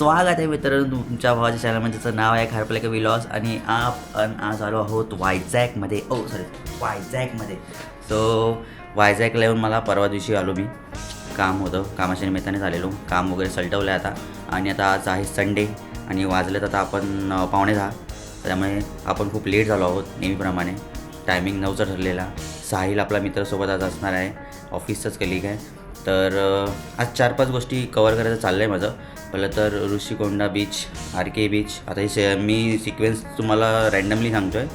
स्वागत आहे मित्रांनो तुमच्या भावाच्या चॅनलमध्ये त्याचं नाव आहे खारपलेका विलॉस आणि आपण आज आलो आहोत वायझॅकमध्ये ओ सॉरी वायझॅकमध्ये सो वायझॅकला येऊन मला परवा दिवशी आलो मी. काम होतं कामाच्या निमित्ताने झालेलो. काम वगैरे सलटवलं आहे आता. आणि आता आज आहे संडे आणि वाजलेत आता आपण पाहुणे पावणे दहा. त्यामुळे आपण खूप लेट झालो आहोत नेहमीप्रमाणे. टायमिंग नऊचा ठरलेला. साहिल आपला मित्रासोबत आज असणार आहे. ऑफिसचाच कलिक आहे. तर आज चार पाच गोष्टी कवर करायचं चाललं आहे माझं. पहिलं तर Rushikonda beach R K beach आता हे से मी सिक्वेन्स तुम्हाला रँडमली सांगतो आहे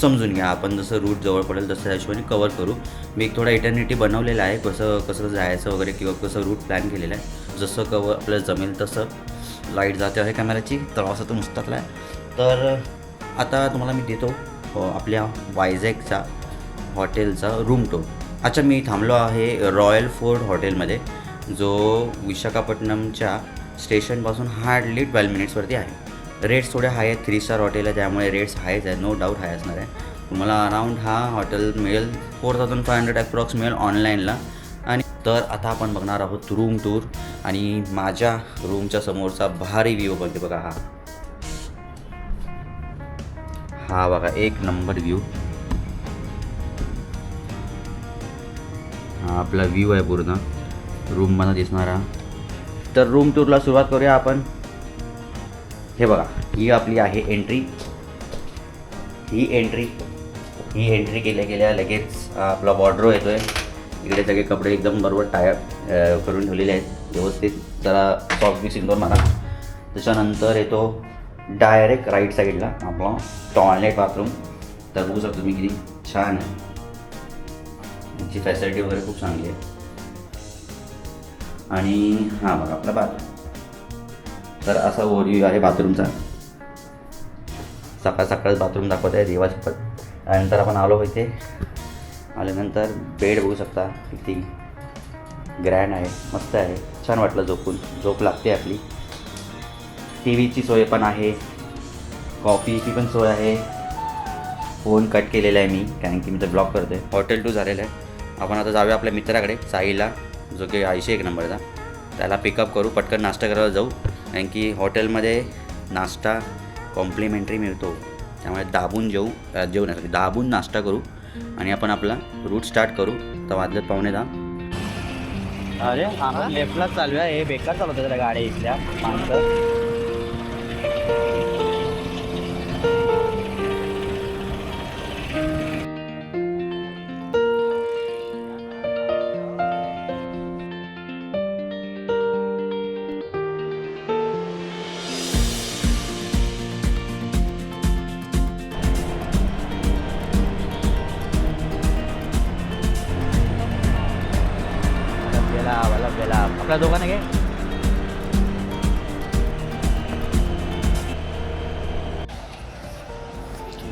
समजून घ्या. आपण जसं रूट जवळ पडेल तसं त्या हिशोबाने कवर करू. मी एक थोडा इटर्निटी बनवलेला आहे. कसं कसं जायचं वगैरे किंवा कसं रूट प्लॅन केलेलं आहे. जसं कवर आपल्याला जमेल तसं. लाइट जाते आहे कॅमेराची प्रवास तर मुस्तातला आहे. तर आता तुम्हाला मी देतो आपल्या वायझॅकचा हॉटेलचा रूम टूर अच्छा मी थांबलो आहे रॉयल फोर्ट हॉटेलमध्ये जो विशाखापट्टणमच्या स्टेशनपासून हार्डली ट्वेल्व मिनिट्सवरती आहे. रेट्स थोडे हाय आहेत थ्री स्टार हॉटेल आहे त्यामुळे रेट्स हायच आहे नो डाऊट हाय असणार आहे. तुम्हाला अराऊंड हा हॉटेल मिळेल four thousand five hundred approx मिळेल ऑनलाईनला आणि तर आता आपण बघणार आहोत रूम टूर आणि माझ्या रूमच्या समोरचा भारी व्ह्यू बघते बघा हा. हा बघा एक नंबर व्ह्यू हा आपला व्ह्यू आहे पूर्ण. रूममध्ये दिसणारा. तर रूम टूरला सुरुवात करूया आपण. हे बघा ही आपली आहे एंट्री ही एंट्री ही एंट्री केल्या गेल्या लगेच आपला बॉर्डरो येतो आहे इकडे सगळे कपडे एकदम बरोबर टाय करून ठेवलेले आहेत. व्यवस्थित जरा सॉफ्ट मिक्स इंडोर मारा त्याच्यानंतर येतो डायरेक्ट राईट साईडला आपला टॉयलेट बाथरूम तर बघू शकतो तुम्ही किती छान आहे. याची फॅसिलिटी वगैरे खूप चांगली आहे. आणि हां बघा आपला बाथरूम. तर असा ओव्हरव्ह्यू आहे बाथरूमचा. सकाळ सकाळ बाथरूम दाखवत आहे देवाचं त्यानंतर आपण आलो इथे. आल्यानंतर बेड बघू शकता किती ग्रँड आहे मस्त आहे. छान वाटलं झोपून. झोप लागते आपली. टी व्हीची सोय पण आहे. कॉफीची पण सोय आहे. फोन कट केलेला आहे मी कारण की मी तर ब्लॉक करतो आहे हॉटेल टू झालेलं आहे. आपण आता जाऊया आपल्या मित्राकडे साईला. जो की ऐंशी एक नंबरचा त्याला पिकअप करू पटकन नाश्ता करायला जाऊ. कारण की हॉटेलमध्ये नाश्ता कॉम्प्लिमेंटरी मिळतो. त्यामुळे दाबून जेऊ अ, जेवू नाही दाबून नाश्ता करू आणि आपण आपला रूट स्टार्ट करू. तर वाजलेत पाहुणे दहा. अरे लेफ्टला चालूया हे बेकार चालवत त्या गाड्या इथल्या. माणसं. आपल्या दोघांना घे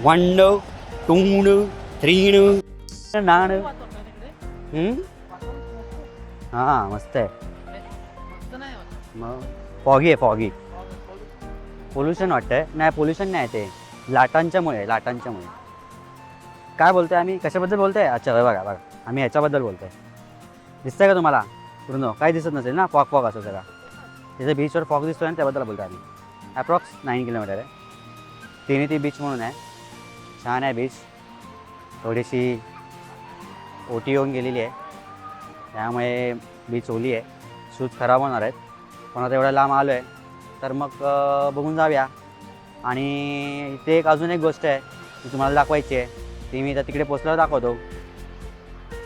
वन थ्रीण नाण हां मस्त आहे मग फॉगी आहे फॉगी पोल्युशन वाटतंय नाही पोल्युशन नाही ते लाटांच्यामुळे लाटांच्यामुळे काय बोलतोय आम्ही? कशाबद्दल बोलतोय? अच्छा बघा बघा. आम्ही ह्याच्याबद्दल बोलतोय. दिसतंय का तुम्हाला? पूर्ण काही दिसत नसेल ना फॉग फॉग असं जरा. तिथे बीचवर फॉग दिसतोय ना त्याबद्दल बोलतो आम्ही. ॲप्रॉक्स नाईन किलोमीटर आहे. तिने ती बीच म्हणून आहे. छान आहे बीच थोडीशी ओटी येऊन गेलेली आहे. त्यामुळे बीच ओली आहे. शूज खराब होणार आहेत. पण आता एवढ्या लांब आलो आहे तर मग बघून जाऊया. आणि इथे एक अजून एक गोष्ट आहे ती तुम्हाला दाखवायची आहे. ती मी आता तिकडे पोचल्यावर दाखवतो.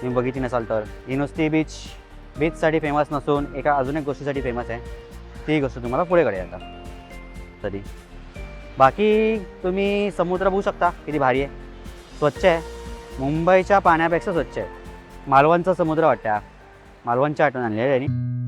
तुम्ही बघितली नसाल तर. ही नुसती बीच बीचसाठी फेमस नसून एका अजून एक गोष्टीसाठी फेमस आहे. ती गोष्ट तुम्हाला पुढे कळेल आता. तरी. बाकी तुम्ही समुद्र बघू शकता किती भारी आहे. स्वच्छ आहे. मुंबईच्या पाण्यापेक्षा स्वच्छ आहे. मालवणचा समुद्र वाटतं. मालवणच्या आठवण आणली आहे त्यांनी.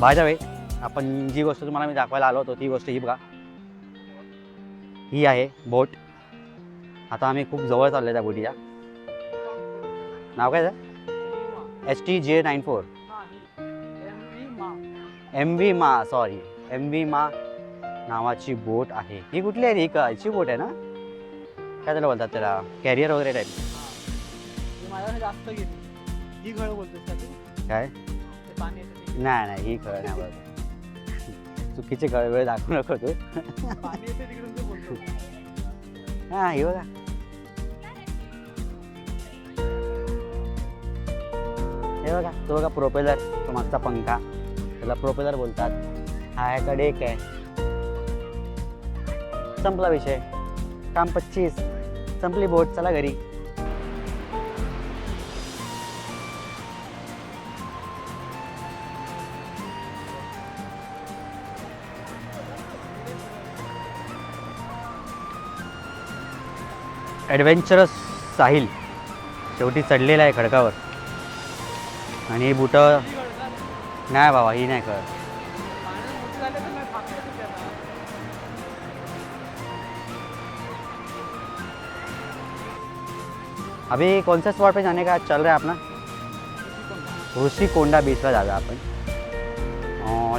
बाय द वे आपण जी गोष्ट तुम्हाला मी दाखवायला आलो होतो ती गोष्ट ही बघा. ही आहे बोट. आता आम्ही खूप जवळ चाललो त्या बोटीच्या. नाव काय S T J nine four. M V Ma sorry M V Ma नावाची बोट आहे. ही कुठली आहे? ही कायची बोट आहे ना? काय त्याला बोलतात त्याला? कॅरियर वगैरे टाईप ही काय. नाही नाही ही कळ नाही बघ चुकीचे कळ वेळ दाखवू नको तू. हा ही बघा. हे बघा तो बघा प्रोपेलर तो मागचा पंखा. त्याला प्रोपेलर बोलतात. हा याकडे एक आहे. संपला विषय. काम पच्चीस. संपली बोट चला घरी. ॲडव्हेंचरस साहिल शेवटी चढलेला आहे खडकावर. आणि ही बुटं नाही बाबा ही नाही कळत. अभी कौन सा स्पॉट पे जाने का? चल रहा है अपना ऋषिकोंडा बीचला जागा आपण.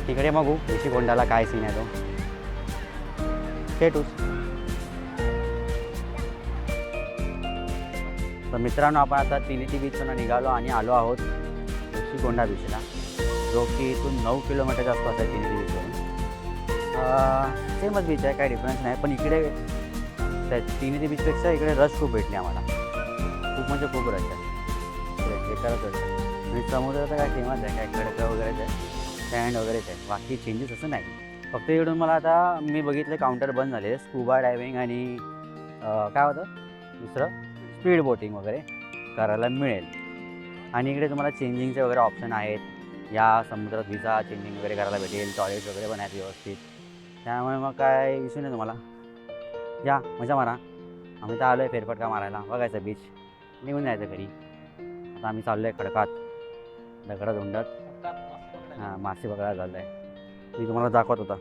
तिकडे बघू ऋषिकोंडाला काय सीन आहे तो. भेटूच तर मित्रांनो आपण आता तिनिटी बीचवरून निघालो आणि आलो आहोत ऋषिकोंडा बीचला जो की इथून नऊ किलोमीटरच्या आसपास आहे तिनिटी बीचवरून सेमच बीच आहे काही डिफरन्स नाही पण इकडे त्या तिनिटी बीचपेक्षा इकडे रश खूप भेटली आम्हाला. खूप म्हणजे खूप रश आहे. इकडे बेकारच रश आहे. आणि समुद्राचं काय फेमस आहे काय खडकं वगैरेच आहे सँड वगैरेच आहे बाकी चेंजेस असं नाही. फक्त इकडून मला आता मी बघितलं काउंटर बंद झाले स्कूबा डायव्हिंग आणि काय होतं? दुसरं? स्पीड बोटिंग वगैरे करायला मिळेल. आणि इकडे तुम्हाला चेंजिंगचे वगैरे ऑप्शन आहेत. या समुद्रात विजा चेंजिंग वगैरे करायला भेटेल टॉयलेट वगैरे पण आहेत व्यवस्थित. त्यामुळे मग काय इश्यू नाही तुम्हाला. या मजा मारा. आम्ही तर आलो आहे फेरफटका मारायला. बघायचं बीच निघून जायचं घरी. आता आम्ही चाललो आहे खडकात. दगडात उंडत हां मासे बघायला चाललं आहे मी तुम्हाला दाखवत होता.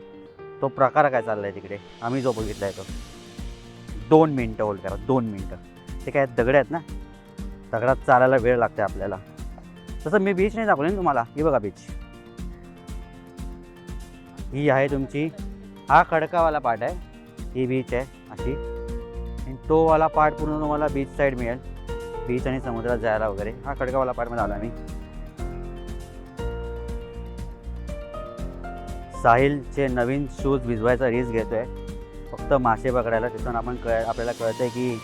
तो प्रकार काय चालला आहे तिकडे? आम्ही जो बघितला आहे तो. दोन मिनटं होल्ड करा. दोन मिनटं ते काय दगड आहेत ना? दगडात चालायला वेळ लागते आपल्याला. तसं मी बीच नाही दाखवले ना तुम्हाला. ही बघा बीच ही आहे तुमची हा खडकावाला पार्ट आहे. ही बीच आहे अशी. आणि तो वाला पार्ट पूर्ण तुम्हाला बीच साईड मिळेल. बीच आणि समुद्रात जायला वगैरे. हा खडकावाला पार्टमध्ये आला मी साहिलचे नवीन शूज भिजवायचा रिस्क घेतोय. फक्त मासे पकडायला. तिथून आपण कळ आपल्याला कळतंय की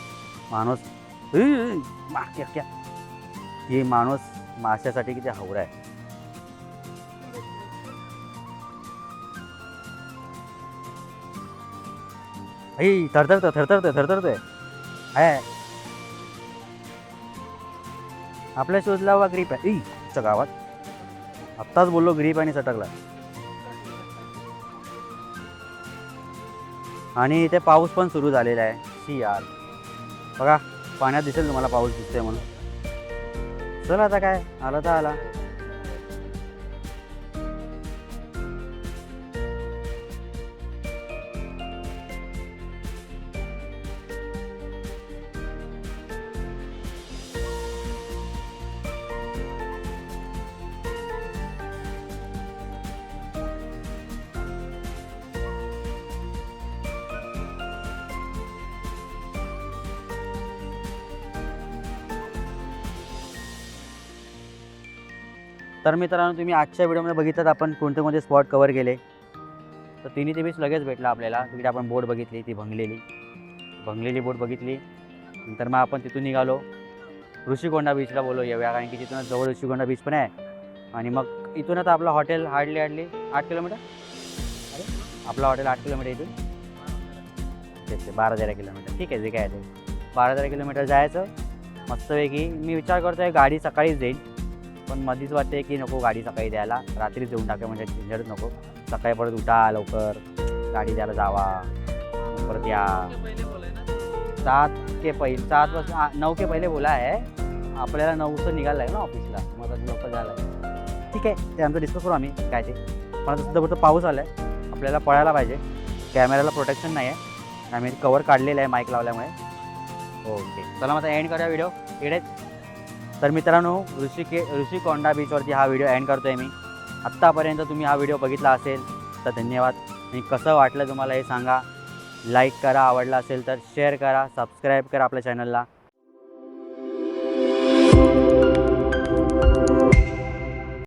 माणूस इ, क्या, माणूस माशासाठी किती हवरा आहे. ऐ थरथरतं थरथरतोय थरथरतोय. आहे आपल्या शूजला वा ग्रीप आहे. ई गावात. आत्ताच बोललो ग्रीप आणि सटकला. आणि इथे पाऊस पण सुरू झालेला आहे. शी यार बघा पाण्यात दिसेल तुम्हाला पाऊस दिसतोय म्हणून. चल आता काय आला तर आला. तर मित्रांनो तुम्ही आजच्या व्हिडिओमध्ये बघितलं आपण कोणते कोणते स्पॉट कवर केले. तर तिन्ही ते बीच लगेच भेटला आपल्याला. तिकडे आपण बोट बघितली ती भंगलेली. भंगलेली बोट बघितली. नंतर मग आपण तिथून निघालो. ऋषिकोंडा बीचला बोलो येऊया कारण की तिथूनच जवळ ऋषिकोंडा बीच पण आहे. आणि मग इथून आता आपलं हॉटेल हार्डली हार्डली. आठ किलोमीटर? अरे आपलं हॉटेल आठ किलोमीटर इथून. तेच ते बारा तेरा किलोमीटर. ठीक आहे जे काय आहे ते. बारा तेरा किलोमीटर जायचं. मस्तपैकी मी विचार करतो आहे गाडी सकाळीच जाईल पण मधीच वाटते की नको गाडी सकाळी द्यायला. रात्रीच देऊन टाका म्हणजे झंझटच नको. सकाळी परत उठा लवकर. गाडी द्यायला जावा. परत या. ते सात के पहिले सात वाजता नऊ के पहिले बोला आहे. आपल्याला नऊचं निघायला आहे ना ऑफिसला. मग आता लवकर जायला ठीक आहे ते आमचं डिस्कस करू आम्ही. काय ते. पण आता सुद्धा फक्त पाऊस आला आहे आपल्याला पळायला पाहिजे. कॅमेऱ्याला प्रोटेक्शन नाही आहे आम्ही कवर काढलेलं आहे माईक लावल्यामुळे. ओके चला मग एंड करूया व्हिडिओ इकडेच तर मित्रांनो ऋषिके ऋषिकोंडा बीचवरती हा व्हिडिओ एंड करतो आहे मी. आत्तापर्यंत तुम्ही हा व्हिडिओ बघितला असेल तर धन्यवाद. आणि कसं वाटलं तुम्हाला हे सांगा. लाईक करा आवडला असेल तर शेअर करा सबस्क्राईब करा आपल्या चॅनलला